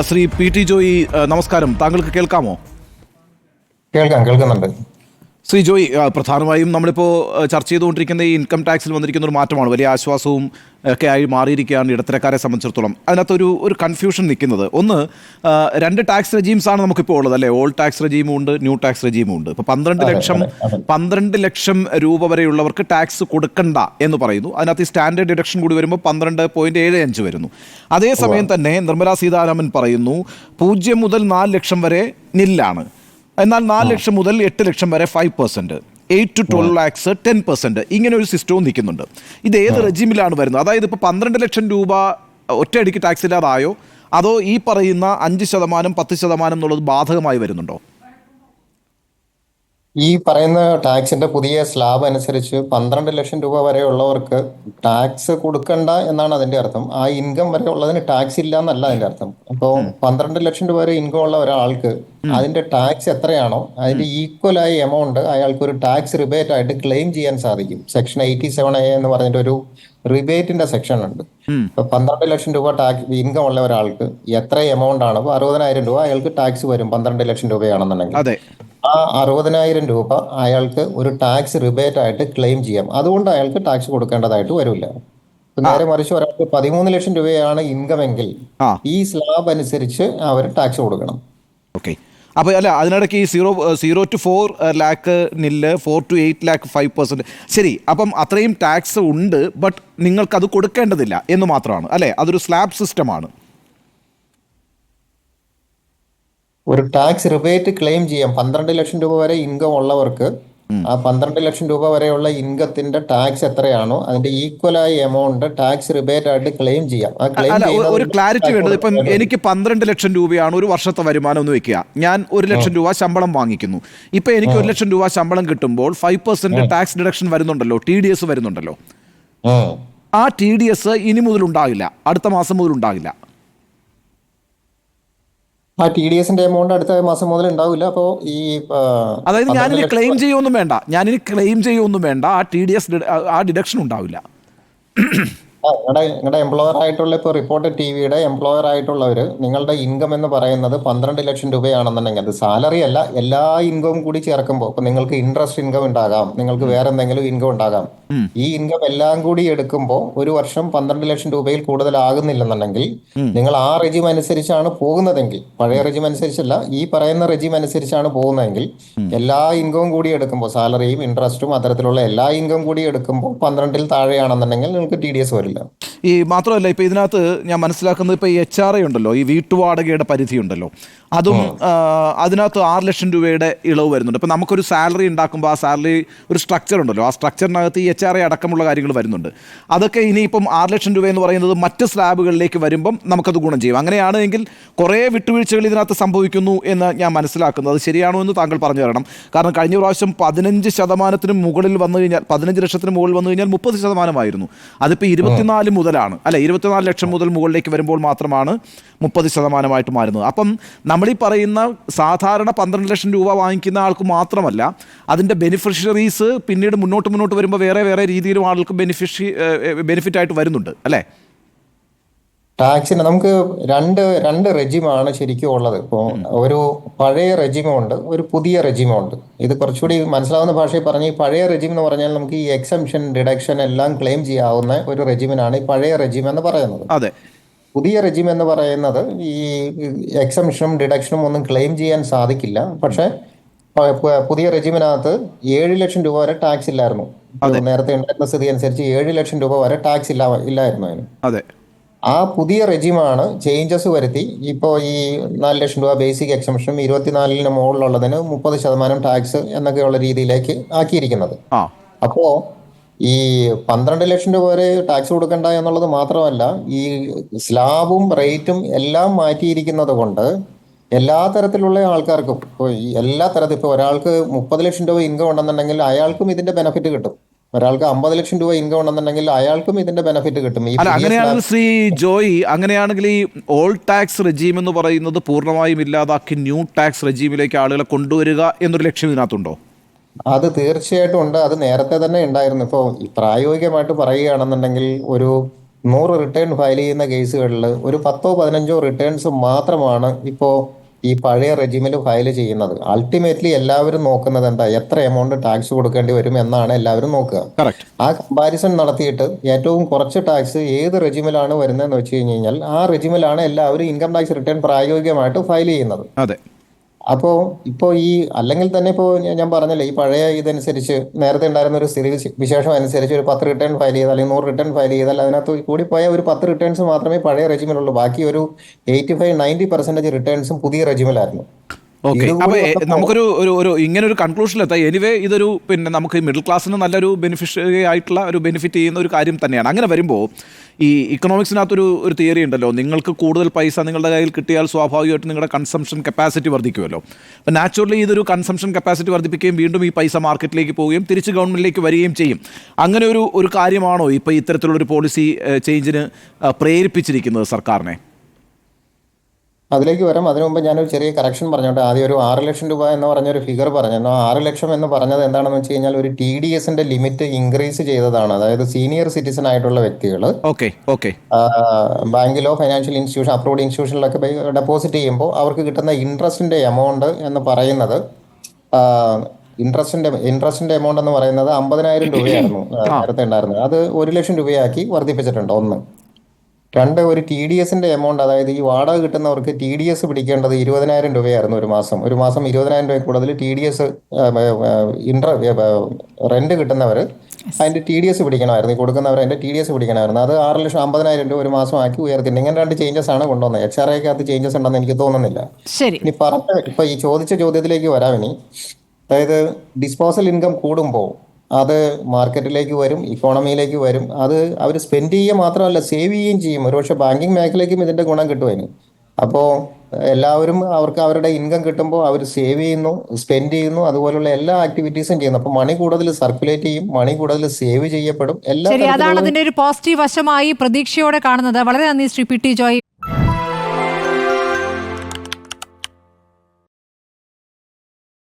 Shri P T Joy നമസ്കാരം. താങ്കൾക്ക് കേൾക്കാമോ? കേൾക്കാം കേൾക്കുന്നുണ്ട്. ശ്രീ ജോയി പ്രധാനമായും നമ്മളിപ്പോൾ ചർച്ച ചെയ്തുകൊണ്ടിരിക്കുന്ന ഈ ഇൻകം ടാക്സിൽ വന്നിരിക്കുന്ന ഒരു മാറ്റമാണ്. വലിയ ആശ്വാസവും ഒക്കെ ആയി മാറിയിരിക്കുകയാണ് ഇടത്തരക്കാരെ സംബന്ധിച്ചിടത്തോളം. അതിനകത്തൊരു ഒരു കൺഫ്യൂഷൻ നിൽക്കുന്നത്. ഒന്ന് രണ്ട് ടാക്സ് റെജീംസ് ആണ് നമുക്കിപ്പോൾ ഉള്ളത് അല്ലേ? ഓൾഡ് ടാക്സ് റെജീമും ഉണ്ട് ന്യൂ ടാക്സ് റെജീമും ഉണ്ട്. ഇപ്പോൾ പന്ത്രണ്ട് ലക്ഷം പന്ത്രണ്ട് ലക്ഷം രൂപ വരെയുള്ളവർക്ക് ടാക്സ് കൊടുക്കണ്ട എന്ന് പറയുന്നു. അതിനകത്ത് ഈ സ്റ്റാൻഡേർഡ് ഡിഡക്ഷൻ കൂടി വരുമ്പോൾ പന്ത്രണ്ട് പോയിന്റ് ഏഴ് അഞ്ച് വരുന്നു. അതേസമയം തന്നെ നിർമ്മലാ സീതാരാമൻ പറയുന്നു പൂജ്യം മുതൽ നാല് ലക്ഷം വരെ നില്ലാണ്. എന്നാൽ നാല് ലക്ഷം മുതൽ എട്ട് ലക്ഷം വരെ five percent eight to twelve lakhs ten percent ഇങ്ങനെ ഒരു സിസ്റ്റവും നിൽക്കുന്നുണ്ട്. ഇത് ഏത് റെജിമിലാണ് വരുന്നത്? അതായത് ഇപ്പോൾ പന്ത്രണ്ട് ലക്ഷം രൂപ ഒറ്റയടിക്ക് ടാക്സ് ഇല്ലാതായോ? അതോ ഈ പറയുന്ന അഞ്ച് ശതമാനം പത്ത് ശതമാനം എന്നുള്ളത് ബാധകമായി വരുന്നുണ്ടോ? ഈ പറയുന്ന ടാക്സിന്റെ പുതിയ സ്ലാബ് അനുസരിച്ച് പന്ത്രണ്ട് ലക്ഷം രൂപ വരെയുള്ളവർക്ക് ടാക്സ് കൊടുക്കണ്ട എന്നാണ് അതിന്റെ അർത്ഥം. ആ ഇൻകം വരെ ഉള്ളതിന് ടാക്സ് ഇല്ല എന്നല്ല അതിന്റെ അർത്ഥം. അപ്പോൾ പന്ത്രണ്ട് ലക്ഷം രൂപ വരെ ഇൻകം ഉള്ള ഒരാൾക്ക് അതിന്റെ ടാക്സ് എത്രയാണോ അതിന്റെ ഈക്വൽ ആയ എമൗണ്ട് അയാൾക്ക് ഒരു ടാക്സ് റിബേറ്റ് ആയിട്ട് ക്ലെയിം ചെയ്യാൻ സാധിക്കും. സെക്ഷൻ എയ്റ്റി സെവൻ എ എന്ന് പറഞ്ഞിട്ട് ഒരു റിബേറ്റിന്റെ സെക്ഷൻ ഉണ്ട്. ഇപ്പൊ പന്ത്രണ്ട് ലക്ഷം രൂപ ടാക്സ് ഇൻകം ഉള്ള ഒരാൾക്ക് എത്ര എമൗണ്ട് ആണ് അറുപതിനായിരം രൂപ അയാൾക്ക് ടാക്സ് വരും പന്ത്രണ്ട് ലക്ഷം രൂപയാണെന്നുണ്ടെങ്കിൽ. ആ അറുപതിനായിരം രൂപ അയാൾക്ക് ഒരു ടാക്സ് റിബേറ്റ് ആയിട്ട് ക്ലെയിം ചെയ്യാം. അതുകൊണ്ട് അയാൾക്ക് ടാക്സ് കൊടുക്കേണ്ടതായിട്ട് വരില്ല. നേരെ മറിച്ച് ഒരാൾക്ക് പതിമൂന്ന് ലക്ഷം രൂപയാണ് ഇൻകം എങ്കിൽ ഈ സ്ലാബ് അനുസരിച്ച് അവർ ടാക്സ് കൊടുക്കണം. ഓക്കെ. അപ്പോൾ അല്ല അതിനിടയ്ക്ക് ഈ zero zero two four lakh nil four to eight lakh five percent. ശരി അപ്പം അത്രയും ടാക്സ് ഉണ്ട് ബട്ട് നിങ്ങൾക്ക് അത് കൊടുക്കേണ്ടതില്ല എന്ന് മാത്രമാണ്. അല്ലേ? അതൊരു സ്ലാബ് സിസ്റ്റമാണ്. ഒരു ടാക്സ് റിബേറ്റ് ക്ലെയിം ചെയ്യാം. പന്ത്രണ്ട് ലക്ഷം രൂപ വരെ ഇൻകം ഉള്ളവർക്ക്. ആ പന്ത്രണ്ട് ലക്ഷം രൂപ വരെയുള്ള ഇൻകത്തിന്റെ ടാക്സ് എത്രയാണോ അതിന്റെ ഈക്വൽ ആയി എമൗണ്ട് ടാക്സ് റിബേറ്റ് ആയിട്ട് ക്ലെയിം ചെയ്യാം. ആ ക്ലെയിം ഒരു ക്ലാരിറ്റി വേണ്ടത് ഇപ്പം എനിക്ക് പന്ത്രണ്ട് ലക്ഷം രൂപയാണ് ഒരു വർഷത്തെ വരുമാനം എന്ന് വെക്കുക. ഞാൻ ഒരു ലക്ഷം രൂപ ശമ്പളം വാങ്ങിക്കുന്നു. ഇപ്പൊ എനിക്ക് ഒരു ലക്ഷം രൂപ ശമ്പളം കിട്ടുമ്പോൾ ഫൈവ് പെർസെന്റ് ടാക്സ് ഡിഡക്ഷൻ വരുന്നുണ്ടല്ലോ ടി ഡി എസ് വരുന്നുണ്ടല്ലോ. ആ. ടി ഡി എസ് ഇനി മുതൽ ഉണ്ടാകില്ല. അടുത്ത മാസം മുതൽ ഉണ്ടാകില്ല. ആ ടി ഡി എസിന്റെ എമൗണ്ട് അടുത്ത മാസം മുതൽ ഉണ്ടാവില്ല. അപ്പോൾ ഈ അതായത് ഞാനിനി ക്ലെയിം ചെയ്യൊന്നും വേണ്ട. ഞാനിനി ക്ലെയിം ചെയ്യൊന്നും വേണ്ട. ആ ടി ഡി എസ് ആ ഡിഡക്ഷൻ ഉണ്ടാവില്ല. നിങ്ങളുടെ നിങ്ങളുടെ എംപ്ലോയർ ആയിട്ടുള്ള ഇപ്പോൾ റിപ്പോർട്ട് ടി വിയുടെ എംപ്ലോയർ ആയിട്ടുള്ളവർ നിങ്ങളുടെ ഇൻകം എന്ന് പറയുന്നത് പന്ത്രണ്ട് ലക്ഷം രൂപയാണെന്നുണ്ടെങ്കിൽ അത് സാലറി അല്ല എല്ലാ ഇൻകവും കൂടി ചേർക്കുമ്പോൾ ഇപ്പൊ നിങ്ങൾക്ക് ഇൻട്രസ്റ്റ് ഇൻകം ഉണ്ടാകാം നിങ്ങൾക്ക് വേറെ എന്തെങ്കിലും ഇൻകം ഉണ്ടാകാം. ഈ ഇൻകം എല്ലാം കൂടി എടുക്കുമ്പോൾ ഒരു വർഷം പന്ത്രണ്ട് ലക്ഷം രൂപയിൽ കൂടുതലാകുന്നില്ലെന്നുണ്ടെങ്കിൽ നിങ്ങൾ ആ റെജിം അനുസരിച്ചാണ് പോകുന്നതെങ്കിൽ പഴയ റെജിം അനുസരിച്ചല്ല ഈ പറയുന്ന റെജിം അനുസരിച്ചാണ് പോകുന്നതെങ്കിൽ എല്ലാ ഇൻകവും കൂടി എടുക്കുമ്പോൾ സാലറിയും ഇൻട്രസ്റ്റും അത്തരത്തിലുള്ള എല്ലാ ഇൻകം കൂടി എടുക്കുമ്പോൾ പന്ത്രണ്ടിൽ താഴെയാണെന്നുണ്ടെങ്കിൽ നിങ്ങൾക്ക് ടി ഡി എസ് വരില്ല ഈ മാത്രമല്ല ഇപ്പൊ ഇതിനകത്ത് ഞാൻ മനസ്സിലാക്കുന്നത് ഇപ്പൊ ഈ എച്ച് ആർ ഐ ഉണ്ടല്ലോ ഈ വീട്ടുവാടകയുടെ പരിധി ഉണ്ടല്ലോ. അതും അതിനകത്ത് ആറ് ലക്ഷം രൂപയുടെ ഇളവ് വരുന്നുണ്ട്. ഇപ്പൊ നമുക്കൊരു സാലറി ഉണ്ടാക്കുമ്പോൾ ആ സാലറി ഒരു സ്ട്രക്ചർ ഉണ്ടല്ലോ. ആ സ്ട്രക്ചറിനകത്ത് ഈ എച്ച് ആർ ഐ അടക്കമുള്ള കാര്യങ്ങൾ വരുന്നുണ്ട്. അതൊക്കെ ഇനിയിപ്പം ആറ് ലക്ഷം രൂപ എന്ന് പറയുന്നത് മറ്റ് സ്ലാബുകളിലേക്ക് വരുമ്പം നമുക്കത് ഗുണം ചെയ്യും. അങ്ങനെയാണെങ്കിൽ കുറേ വിട്ടുവീഴ്ചകൾ ഇതിനകത്ത് സംഭവിക്കുന്നു എന്ന് ഞാൻ മനസ്സിലാക്കുന്നത്. അത് ശരിയാണോ എന്ന് താങ്കൾ പറഞ്ഞു തരണം. കാരണം കഴിഞ്ഞ പ്രാവശ്യം പതിനഞ്ച് ശതമാനത്തിന് മുകളിൽ വന്നു കഴിഞ്ഞാൽ പതിനഞ്ച് ലക്ഷത്തിന് മുകളിൽ വന്നു കഴിഞ്ഞാൽ മുപ്പത് ശതമാനമായിരുന്നു. അതിപ്പോൾ ഇരുപത്തിനാല് മുതലാണ്. അല്ല ഇരുപത്തിനാല് ലക്ഷം മുതൽ മുകളിലേക്ക് വരുമ്പോൾ മാത്രമാണ് മുപ്പത് ശതമാനമായിട്ട് മാറുന്നത്. അപ്പം നമ്മൾ ഈ പറയുന്ന സാധാരണ പന്ത്രണ്ട് ലക്ഷം രൂപ വാങ്ങിക്കുന്ന ആൾക്ക് മാത്രമല്ല അതിന്റെ ബെനിഫിഷ്യറീസ് പിന്നീട് മുന്നോട്ട് മുന്നോട്ട് വരുമ്പോൾ വേറെ വേറെ രീതിയിലും ആൾക്ക് ബെനിഫിഷ്യ ബെനിഫിറ്റ് ആയിട്ട് വരുന്നുണ്ട്. അല്ലേ? ടാക്സിന് നമുക്ക് രണ്ട് രണ്ട് റെജിമാണ് ശരിക്കും ഉള്ളത്. ഇപ്പോൾ ഒരു പഴയ റെജിമുണ്ട് ഒരു പുതിയ റെജിമുണ്ട്. ഇത് കുറച്ചുകൂടി മനസ്സിലാവുന്ന ഭാഷയിൽ പറഞ്ഞ ഈ പഴയ റെജിം എന്ന് പറഞ്ഞാൽ നമുക്ക് ഈ എക്സംഷൻ ഡിഡക്ഷൻ എല്ലാം ക്ലെയിം ചെയ്യാവുന്ന ഒരു റെജിമിനാണ് ഈ പഴയ റെജിം എന്ന് പറയുന്നത്. അതെ. പുതിയ റെജിം എന്ന് പറയുന്നത് ഈ എക്സംഷനും ഡിഡക്ഷനും ഒന്നും ക്ലെയിം ചെയ്യാൻ സാധിക്കില്ല. പക്ഷെ പുതിയ റെജിമിനകത്ത് ഏഴ് ലക്ഷം രൂപ വരെ ടാക്സ് ഇല്ലായിരുന്നു. നേരത്തെ ഉണ്ടായിരുന്ന സ്ഥിതി അനുസരിച്ച് ഏഴ് ലക്ഷം രൂപ വരെ ടാക്സ് ഇല്ല ഇല്ലായിരുന്നു അതിന്. അതെ. ആ പുതിയ റെജിമാണ് ചേഞ്ചസ് വരുത്തി. ഇപ്പോൾ ഈ നാല് ലക്ഷം രൂപ ബേസിക് എക്സംഷനും ഇരുപത്തിനാലിന് മുകളിലുള്ളതിന് മുപ്പത് ശതമാനം ടാക്സ് എന്നൊക്കെയുള്ള രീതിയിലേക്ക് ആക്കിയിരിക്കുന്നത്. അപ്പോൾ ഈ പന്ത്രണ്ട് ലക്ഷം രൂപ വരെ ടാക്സ് കൊടുക്കണ്ട എന്നുള്ളത് മാത്രമല്ല ഈ സ്ലാബും റേറ്റും എല്ലാം മാറ്റിയിരിക്കുന്നത് കൊണ്ട് എല്ലാ തരത്തിലുള്ള ആൾക്കാർക്കും ഇപ്പോൾ എല്ലാ തരത്തിൽ ഇപ്പോൾ ഒരാൾക്ക് മുപ്പത് ലക്ഷം രൂപ ഇൻകം ഉണ്ടെന്നുണ്ടെങ്കിൽ അയാൾക്കും ഇതിന്റെ ബെനിഫിറ്റ് കിട്ടും. ഒരാൾക്ക് അമ്പത് ലക്ഷം രൂപ ഇൻകം ഉണ്ടെന്നുണ്ടെങ്കിൽ അയാൾക്കും ഇതിന്റെ ബെനിഫിറ്റ് കിട്ടും. ഈ അല്ല അങ്ങനെയാണെങ്കിൽ ശ്രീ ജോയി അങ്ങനെയാണെങ്കിൽ ഈ ഓൾഡ് ടാക്സ് റെജീം എന്ന് പറയുന്നത് പൂർണമായും ഇല്ലാതാക്കി ന്യൂ ടാക്സ് റെജീമിലേക്ക് ആളുകളെ കൊണ്ടുവരിക എന്നൊരു ലക്ഷ്യം ഇതിനകത്തുണ്ടോ? അത് തീർച്ചയായിട്ടും ഉണ്ട്. അത് നേരത്തെ തന്നെ ഉണ്ടായിരുന്നു. ഇപ്പോൾ പ്രായോഗികമായിട്ട് പറയുകയാണെന്നുണ്ടെങ്കിൽ ഒരു നൂറ് റിട്ടേൺ ഫയൽ ചെയ്യുന്ന കേസുകളിൽ ഒരു പത്തോ പതിനഞ്ചോ റിട്ടേൺസ് മാത്രമാണ് ഇപ്പോൾ ഈ പഴയ റെജിമിൽ ഫയൽ ചെയ്യുന്നത്. അൾട്ടിമേറ്റ്ലി എല്ലാവരും നോക്കുന്നത് എന്താ? എത്ര എമൗണ്ട് ടാക്സ് കൊടുക്കേണ്ടി വരും എന്നാണ് എല്ലാവരും നോക്കുക. ആ കമ്പാരിസൺ നടത്തിയിട്ട് ഏറ്റവും കുറച്ച് ടാക്സ് ഏത് റെജിമിലാണ് വരുന്നതെന്ന് വെച്ച് കഴിഞ്ഞ് കഴിഞ്ഞാൽ ആ റെജിമിലാണ് എല്ലാവരും ഇൻകം ടാക്സ് റിട്ടേൺ പ്രായോഗികമായിട്ട് ഫയൽ ചെയ്യുന്നത്. അതെ. അപ്പോൾ ഇപ്പോൾ ഈ അല്ലെങ്കിൽ തന്നെ ഇപ്പോൾ ഞാൻ പറഞ്ഞല്ലേ ഈ പഴയ ഇതനുസരിച്ച് നേരത്തെ ഉണ്ടായിരുന്ന ഒരു സ്ഥിതി വിശേഷം അനുസരിച്ച് ഒരു പത്ത് റിട്ടേൺ ഫയൽ ചെയ്താൽ അല്ലെങ്കിൽ നൂറ് റിട്ടേൺ ഫയൽ ചെയ്താൽ അതിനകത്ത് കൂടി പോയ ഒരു പത്ത് റിട്ടേൺസ് മാത്രമേ പഴയ റെജിമിലുള്ളൂ ബാക്കി ഒരു എയ്റ്റി ഫൈവ് നയന്റി പെർസെന്റേജ് റിട്ടേൺസും പുതിയ റെജിമിലായിരുന്നു ഓക്കെ. അപ്പൊ നമുക്കൊരു ഒരു ഒരു ഇങ്ങനെ ഒരു കൺക്ലൂഷൻ കൺക്ലൂഷനിലെത്താം എനിവേ ഇതൊരു പിന്നെ നമുക്ക് മിഡിൽ ക്ലാസ്സിന് നല്ലൊരു ബെനിഫിഷ്യറി ആയിട്ടുള്ള ഒരു ബെനിഫിറ്റ് ചെയ്യുന്ന ഒരു കാര്യം തന്നെയാണ്. അങ്ങനെ വരുമ്പോൾ ഈ ഇക്കണോമിക്സിനകത്തൊരു ഒരു തിയറി ഉണ്ടല്ലോ. നിങ്ങൾക്ക് കൂടുതൽ പൈസ നിങ്ങളുടെ കയ്യിൽ കിട്ടിയാൽ സ്വാഭാവികമായിട്ടും നിങ്ങളുടെ കൺസംഷൻ കപ്പാസിറ്റി വർദ്ധിക്കുമല്ലോ. അപ്പോൾ നാച്ചുറലി ഇതൊരു കൺസംഷൻ കപ്പാസിറ്റി വർദ്ധിപ്പിക്കുകയും വീണ്ടും ഈ പൈസ മാർക്കറ്റിലേക്ക് പോവുകയും തിരിച്ച് ഗവൺമെന്റിലേക്ക് വരികയും ചെയ്യും. അങ്ങനെ ഒരു ഒരു കാര്യമാണോ ഇപ്പോൾ ഇത്തരത്തിലുള്ളൊരു പോളിസി ചേഞ്ചിന് പ്രേരിപ്പിച്ചിരിക്കുന്നത് സർക്കാരിനെ? അതിലേക്ക് വരാം. അതിനു മുമ്പ് ഞാനൊരു ചെറിയ കറക്ഷൻ പറഞ്ഞോട്ടെ. ആദ്യം ഒരു ആറ് ലക്ഷം രൂപ എന്ന് പറഞ്ഞൊരു ഫിഗർ പറഞ്ഞു ആ ആറ് ലക്ഷം എന്ന് പറഞ്ഞത് എന്താണെന്ന് വെച്ച് കഴിഞ്ഞാൽ ഒരു ടി ഡി എസിന്റെ ലിമിറ്റ് ഇൻക്രീസ് ചെയ്തതാണ്. അതായത് സീനിയർ സിറ്റിസൺ ആയിട്ടുള്ള വ്യക്തികൾ ഓക്കെ ഓക്കെ. ബാങ്കിലോ ഫൈനാൻഷ്യൽ ഇൻസ്റ്റിറ്റ്യൂഷൻ അപ്രൂവ്ഡ് ഇൻസ്റ്റിറ്റ്യൂഷനിലൊക്കെ ഡെപ്പോസിറ്റ് ചെയ്യുമ്പോൾ അവർക്ക് കിട്ടുന്ന ഇൻട്രസ്റ്റിന്റെ എമൗണ്ട് എന്ന് പറയുന്നത് ഇൻട്രസ്റ്റിന്റെ ഇൻട്രസ്റ്റിന്റെ എമൗണ്ട് എന്ന് പറയുന്നത് അമ്പതിനായിരം രൂപയായിരുന്നു. നേരത്തെ ഉണ്ടായിരുന്നത്. അത് ഒരു ലക്ഷം രൂപയാക്കി വർദ്ധിപ്പിച്ചിട്ടുണ്ട് ഒന്ന്. രണ്ട് ഒരു ടി ഡി എസിന്റെ എമൗണ്ട് അതായത് ഈ വാടക കിട്ടുന്നവർക്ക് ടി ഡി എസ് പിടിക്കേണ്ടത് ഇരുപതിനായിരം രൂപയായിരുന്നു ഒരു മാസം. ഒരു മാസം ഇരുപതിനായിരം രൂപ കൂടുതൽ ടി ഡി എസ് ഇൻട്ര റെന്റ് കിട്ടുന്നവർ അതിന്റെ ടി ഡി എസ് പിടിക്കണമായിരുന്നു. ഈ കൊടുക്കുന്നവർ അതിന്റെ ടി ഡി എസ് പിടിക്കണമായിരുന്നു. അത് ആറ് ലക്ഷം അമ്പതിനായിരം രൂപ ഒരു മാസം ആക്കി ഉയർത്തിട്ടുണ്ട് ഇങ്ങനെ രണ്ട് ചേഞ്ചസ് ആണ് കൊണ്ടുവന്നത്. എച്ച് ആർ ഐക്കകത്ത് ചേഞ്ചസ് ഉണ്ടെന്ന് എനിക്ക് തോന്നുന്നില്ല. ഇനി പറഞ്ഞ ഇപ്പൊ ഈ ചോദിച്ച ചോദ്യത്തിലേക്ക് വരാം ഇനി. അതായത് ഡിസ്പോസൽ ഇൻകം കൂടുമ്പോൾ അത് മാർക്കറ്റിലേക്ക് വരും ഇക്കോണമിയിലേക്ക് വരും. അത് അവർ സ്പെൻഡ് ചെയ്യുക മാത്രമല്ല സേവ് ചെയ്യുകയും ചെയ്യും. ഒരുപക്ഷെ ബാങ്കിങ് മേഖലയ്ക്കും ഇതിന്റെ ഗുണം കിട്ടുമായിരുന്നു അപ്പോൾ എല്ലാവരും അവർക്ക് അവരുടെ ഇൻകം കിട്ടുമ്പോൾ അവർ സേവ് ചെയ്യുന്നു സ്പെൻഡ് ചെയ്യുന്നു അതുപോലുള്ള എല്ലാ ആക്ടിവിറ്റീസും ചെയ്യുന്നു. അപ്പോൾ മണി കൂടുതൽ സർക്കുലേറ്റ് ചെയ്യും മണി കൂടുതൽ സേവ് ചെയ്യപ്പെടും. എല്ലാ അതാണ് അതിന്റെ ഒരു പോസിറ്റീവ് വശമായി പ്രതീക്ഷയോടെ കാണുന്നത്. വളരെ നന്ദി ശ്രീ പി ടി ജോയ്.